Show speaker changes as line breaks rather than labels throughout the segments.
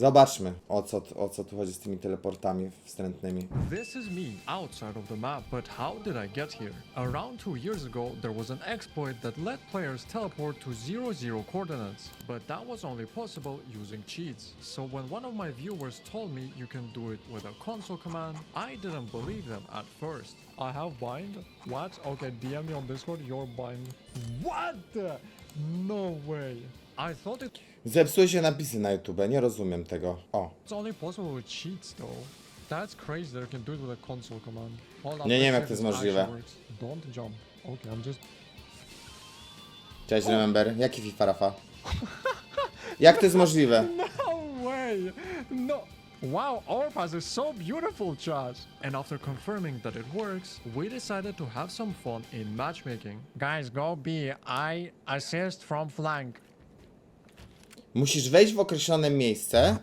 Zobaczmy, o co, o co tu chodzi z tymi teleportami wstrętnymi.
This is me outside of the map, but how did I get here? Around two years ago, there was an exploit that let players teleport to 0-0 coordinates, but that was only possible using cheats. So when one of my viewers told me you can do it with a console command, I didn't believe them at first. I have bind? What? Okay, DM me on Discord, you're bind. What? No way. I thought it
Zepsuły się napisy na YouTube, nie rozumiem tego. O,
It's only possible with cheats, though. That's crazy that you can do it with a console command. Hold up,
Nie, nie wiem, jak to jest możliwe.
actually works. Don't jump. Okay, I'm just.
cześć Remember. Jaki FIFA Rafa? Jak to jest możliwe?
No way! No! Wow, Overpass is so beautiful, Josh! And after confirming that it works, we decided to have some fun in matchmaking. Guys, go B. I assist from flank.
Musisz wejść w określone miejsce.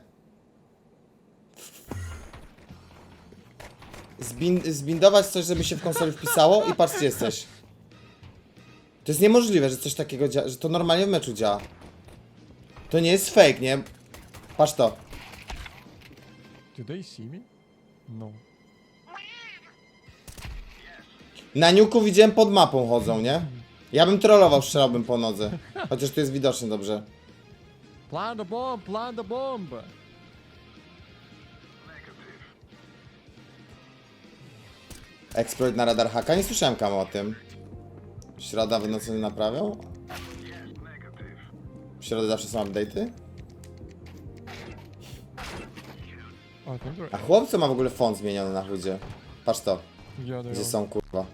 Zbin zbindować coś, żeby się w konsoli wpisało i patrz, gdzie jesteś. To jest niemożliwe, że coś takiego działa, że to normalnie w meczu działa. To nie jest fake, nie? Patrz to.
Do they see me? No.
Na niuku widziałem pod mapą chodzą, nie? Ja bym trollował, strzelałbym po nodze. Chociaż tu jest widoczny dobrze.
Plant the bomb! Plant the bomb!
Exploit na radar haka? Nie słyszałem kam o tym. Środa w nocy naprawią? W środę zawsze są update'y? A chłopco ma w ogóle font zmieniony na chudzie. Patrz to, gdzie są kurwa.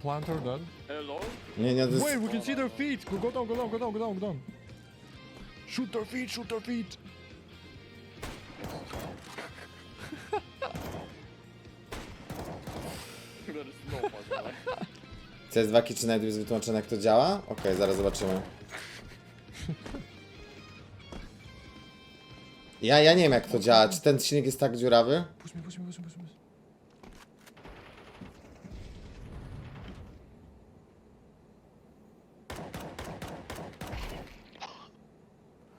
Planter dead.
Hello?
Nie, nie, to jest...
Wait, we can see their feet. Go, go down, go down, go down, go down, go down. Shoot their feet, shoot their feet.
There is no way.
CS2 Kitchen Night jest wytłumaczone jak to działa? Okej, zaraz zobaczymy. Ja, ja nie wiem jak to działa. Czy ten silnik jest tak dziurawy?
Me, push me, push me, push me.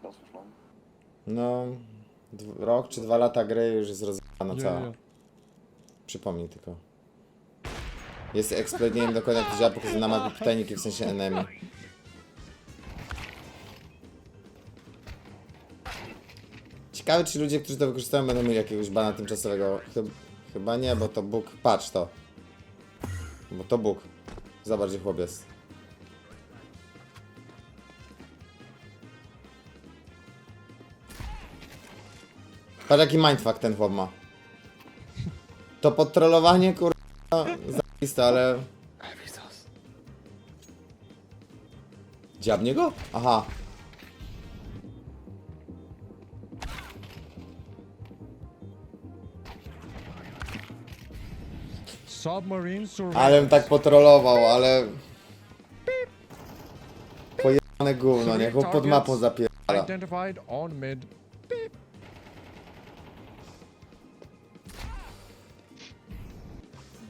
That's for fun.
No... Rok czy dwa lata gry już jest rozwiązana cała.
yeah.
Przypomnij tylko. Jest exploit, nie wiem dokładnie jak to działa, pokazuje na mapie pytajniki w sensie enemy. Ciekawe czy ludzie, którzy to wykorzystają będą mieli jakiegoś bana tymczasowego. Chyb chyba nie, bo to Bóg. Patrz to. Bo to Bóg. Zobacz gdzie chłop Patrz jaki mindfuck ten chłop ma. To podtrollowanie kurwa zajiste, ale... Dziabnie go? Aha. Ale bym tak potrolował, ale... Pojebane gówno, nie? Chłop pod mapą zapierdala.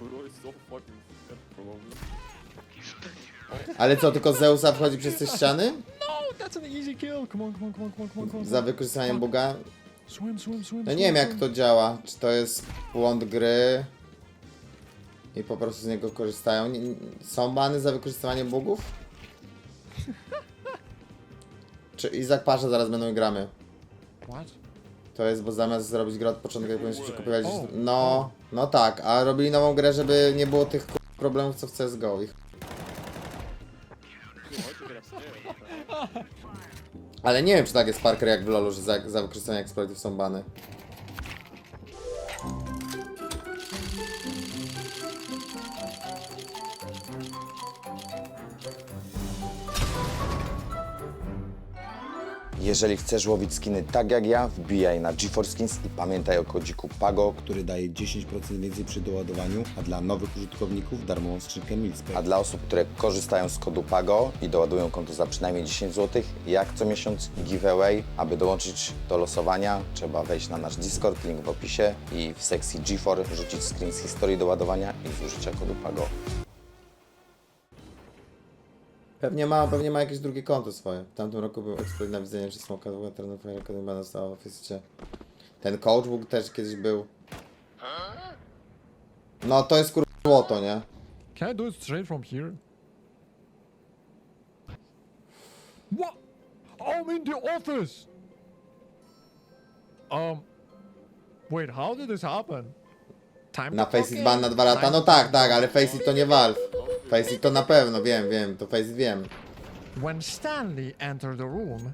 Bro is so fucking scared probably.
Ale co, tylko Zeusa wchodzi przez te ściany?
No, that's an easy kill. Come on, come on, come on, come on, come on, come on.
Za wykorzystaniem buga?
Swim, swim, swim.
No nie wiem jak to działa. Czy to jest błąd gry i po prostu z niego korzystają. Nie, nie- są bany za wykorzystywanie bugów? Czy Izak Pasza zaraz będą gramy?
What?
To jest, bo zamiast zrobić grę od początku, jak powinniśmy się kupować. No, no tak, a robili nową grę, żeby nie było tych problemów co w CSGO. Ich. Ale nie wiem, czy tak jest Parker jak w LoLu, że za, za wykorzystanie exploitów są bany.
Jeżeli chcesz łowić skiny tak jak ja, wbijaj na GeForce Skins i pamiętaj o kodziku PAGO,
który daje 10% więcej przy doładowaniu, a dla nowych użytkowników darmową skrzynkę Milspec.
a dla osób, które korzystają z kodu PAGO i doładują konto za przynajmniej 10 zł, jak co miesiąc giveaway, aby dołączyć do losowania, trzeba wejść na nasz Discord, link w opisie i w sekcji G4 rzucić screen z historii doładowania i z użycia kodu PAGO.
Pewnie ma, pewnie ma jakieś drugie konto swoje. W tamtym roku był eksploit na widzenie przez smoka, ogóle teraz na Academy zostało w Faceicie. Ten coach Book też kiedyś był. No to jest kur... złoto, nie?
Can I do it straight from here? What? I'm in the office! Um. Wait, how did this happen? Time
Na
to
Faceit
clock
ban na dwa lata? No tak, tak, ale. Faceit to nie Valve. Faceit to na pewno, wiem, wiem, to Faceit wiem.
When Stanley entered the room.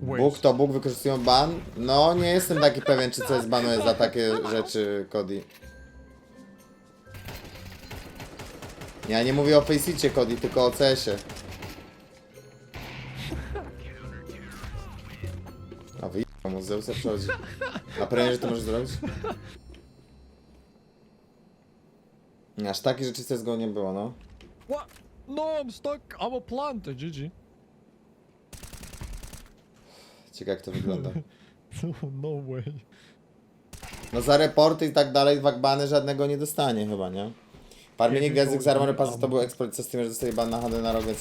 Bóg to Bóg wykorzystują ban? No nie jestem taki pewien, czy coś zbanuje za takie rzeczy, Cody. Ja nie mówię o Faceicie, Cody, tylko o CS-ie. A wy mu Zeusa przychodzi. Na premierze to możesz zrobić? Nie, Aż takie rzeczy z CSGO nie było, no.
what? No, I'm stuck. I'm a plant. GG.
Ciekawe jak to wygląda.
no way.
No za reporty i tak dalej, wagbany żadnego nie dostanie chyba, nie? Parmienie Gwiazdek z Armory Passes to był eksploit, co z tym, że dostali ban na HD na rok, więc...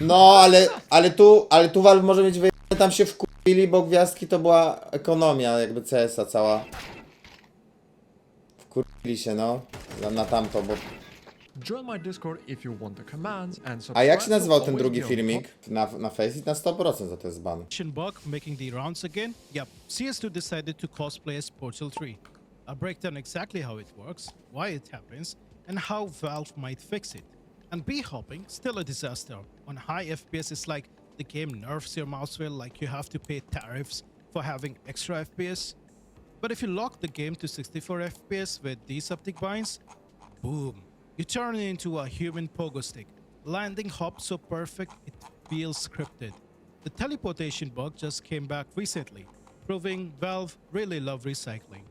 No, ale, ale tu, ale tu Valve może mieć wyjebane, tam się wkurili, bo Gwiazdki to była ekonomia jakby CS-a cała. Wkurili się, no, na, na tamto, bo...
Join my Discord if you want the commands and
A jak się nazywał ten drugi
on
filmik
top.
na, na Faceit? Na 100% za to jest ban.
Action bug making the rounds again? Yep, CS2 decided to cosplay as Portal 3. I'll break down exactly how it works, why it happens, and how Valve might fix it. And B-hopping, still a disaster. On high FPS, it's like the game nerfs your mouse wheel like you have to pay tariffs for having extra FPS. But if you lock the game to 64 FPS with these optic binds, boom, you turn it into a human pogo stick. Landing hop so perfect it feels scripted. The teleportation bug just came back recently, proving Valve really love recycling.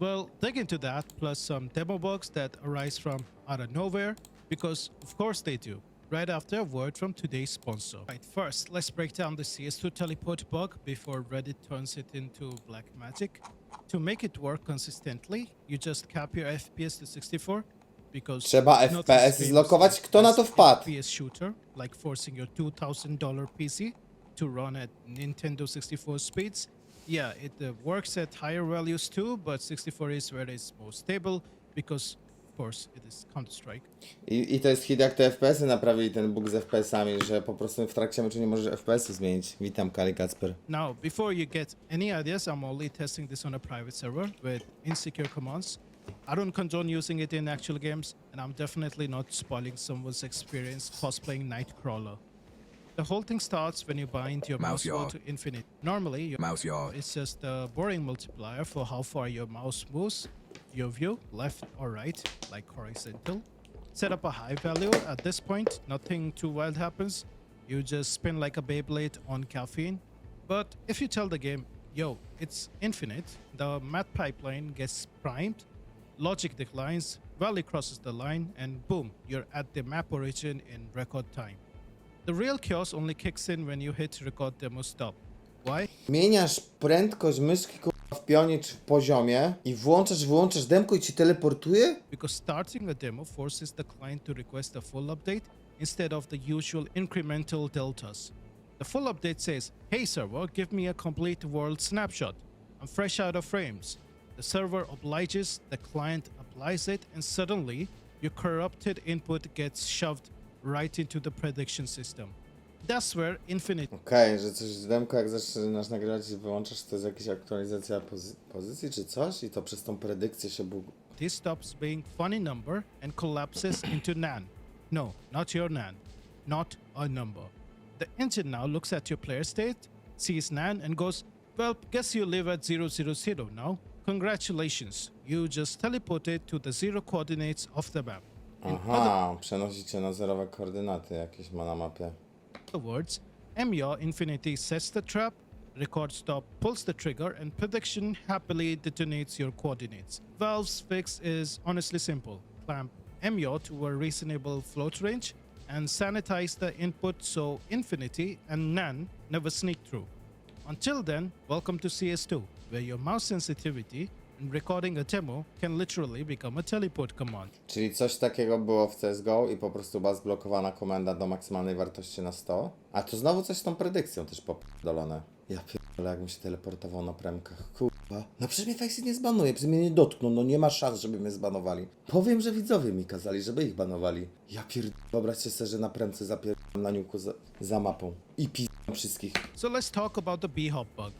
Well, dig into that, plus some demo bugs that arise from out of nowhere, because of course they do. Right after a word from today's sponsor. Right, first, let's break down the CS2 teleport bug before Reddit turns it into black magic. To make it work consistently, you just cap your FPS to 64 because
Trzeba
nothing
FPS zlokować? Kto na to wpadł?
FPS shooter, like forcing your $2,000 PC to run at Nintendo 64 speeds. Yeah, it uh, works at higher values too, but 64 is where it's most stable because, course, it is Counter Strike.
I, I to jest hit jak te FPS-y naprawili ten bug z FPS-ami, że po prostu w trakcie meczu nie możesz FPS-y zmienić. Witam, Kali Kacper.
Now, before you get any ideas, I'm only testing this on a private server with insecure commands. I don't condone using it in actual games, and I'm definitely not spoiling someone's experience cosplaying Nightcrawler. The whole thing starts when you bind your mouse,
Mouse
wheel to infinite. Normally, your
Mouse yaw.
It's just a boring multiplier for how far your mouse moves, your view, left or right, like horizontal. Set up a high value. At this point, nothing too wild happens. You just spin like a Beyblade on caffeine. But if you tell the game, yo, it's infinite, the math pipeline gets primed, logic declines, value crosses the line, and boom, you're at the map origin in record time. The real chaos only kicks in when you hit record demo stop. Why?
Zmieniasz prędkość myszki pionie czy w poziomie i włączasz, wyłączasz demko i ci teleportuje?
because starting a demo forces the client to request a full update instead of the usual incremental deltas. The full update says, Hey server, give me a complete world snapshot. I'm fresh out of frames. The server obliges, the client applies it, and suddenly your corrupted input gets shoved right into the prediction system. That's where Infinite
Okej, że coś z demko jak zaczynasz nagrywać i wyłączasz, to jest jakaś aktualizacja pozy pozycji czy coś i to przez tą predykcję się bug...
stops being funny number and collapses into nan. No, not your nan, not a number. The engine now looks at your player state, sees nan, and goes, Well, guess you live at 000 now. Congratulations, you just teleported to the zero coordinates of the map. In
Aha, przenosicie na zerowe koordynaty jakieś ma na mapie.
Other words, MYO Infinity sets the trap, record stop pulls the trigger, and prediction happily detonates your coordinates. Valve's fix is honestly simple clamp MYO to a reasonable float range and sanitize the input so Infinity and NaN never sneak through. Until then, welcome to CS2, where your mouse sensitivity recording a demo can literally become a teleport command.
Czyli coś takiego było w CSGO i po prostu była zblokowana komenda do maksymalnej wartości na 100. A tu znowu coś z tą predykcją też popdolone. Ja pierdolę, jakbym się teleportował na premkach. Kurwa. No przecież mnie Faceit nie zbanuje, przecież mnie nie dotkną, no nie ma szans, żeby mnie zbanowali. Powiem, że widzowie mi kazali, żeby ich banowali. Ja pierdolę, wyobraźcie sobie, że na premce zapierdalam na niuku za, za mapą. I pizdam wszystkich.
So let's talk about the B-hop bug.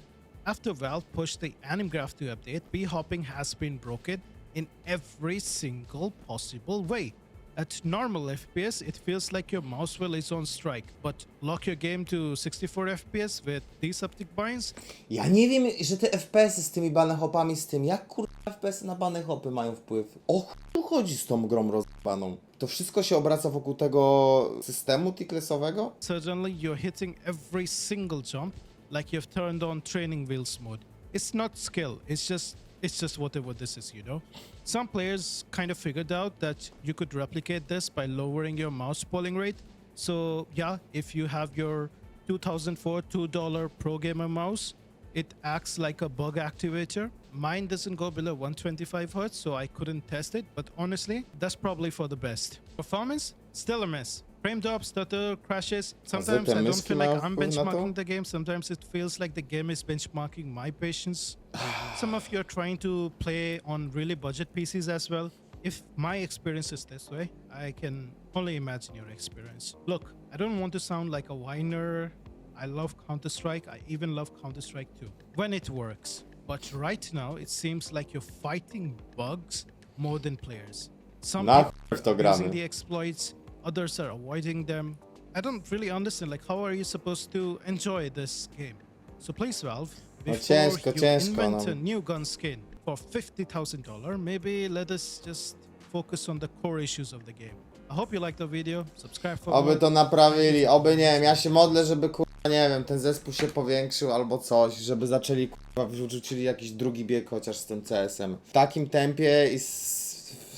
After Valve pushed the anim graph to update, B-hopping has been broken in every single possible way. At normal FPS, it feels like your mouse wheel is on strike, but lock your game to 64 FPS with these optic binds,
Ja nie wiem, że te FPS-y z tymi banehopami, z tym, jak kurwa FPS-y na banehopy mają wpływ. O tu chodzi z tą grą rozbaną. To wszystko się obraca wokół tego systemu ticklessowego?
suddenly you're hitting every single jump like you've turned on training wheels mode. It's not skill, it's just it's just whatever this is, you know. Some players kind of figured out that you could replicate this by lowering your mouse polling rate. So yeah, if you have your 2004 $2 pro gamer mouse, it acts like a bug activator. Mine doesn't go below 125 hertz, so I couldn't test it. But honestly, that's probably for the best. Performance, still a mess. Frame drop, stutter, crashes. Sometimes I don't feel like I'm
wpływ na to?
benchmarking the game. Sometimes it feels like the game is benchmarking my patience. Some of you are trying to play on really budget PCs as well. If my experience is this way, I can only imagine your experience. Look, I don't want to sound like a whiner. I love Counter Strike. I even love Counter Strike 2 when it works. But right now, it seems like you're fighting bugs more than players. Some
Na
people
chuj w to
are using the exploits, others are avoiding them. I don't really understand. Like, how are you supposed to enjoy this game? So please, Valve,
No
before
ciężko,
you
ciężko,
invent
no.
a new gun skin for fifty thousand dollar, maybe let us just focus on the core issues of the game. I hope you liked the video. Subscribe for
Oby
more.
to naprawili, oby nie wiem, ja się modlę, żeby kurwa, nie wiem, ten zespół się powiększył albo coś, żeby zaczęli kurwa, wrzucili jakiś drugi bieg chociaż z tym CS-em. W takim tempie i z,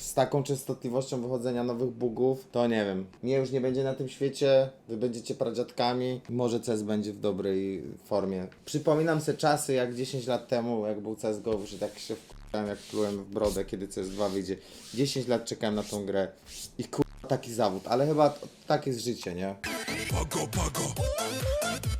z taką częstotliwością wychodzenia nowych bugów, to nie wiem. Mnie już nie będzie na tym świecie, wy będziecie pradziadkami, może CS będzie w dobrej formie. Przypominam sobie czasy jak 10 lat temu, jak był CSGO, że tak się wkurwałem, jak plułem w brodę, kiedy CS2 wyjdzie. 10 lat czekałem na tą grę i kurwa taki zawód, ale chyba tak jest życie, nie?
Pago, pago.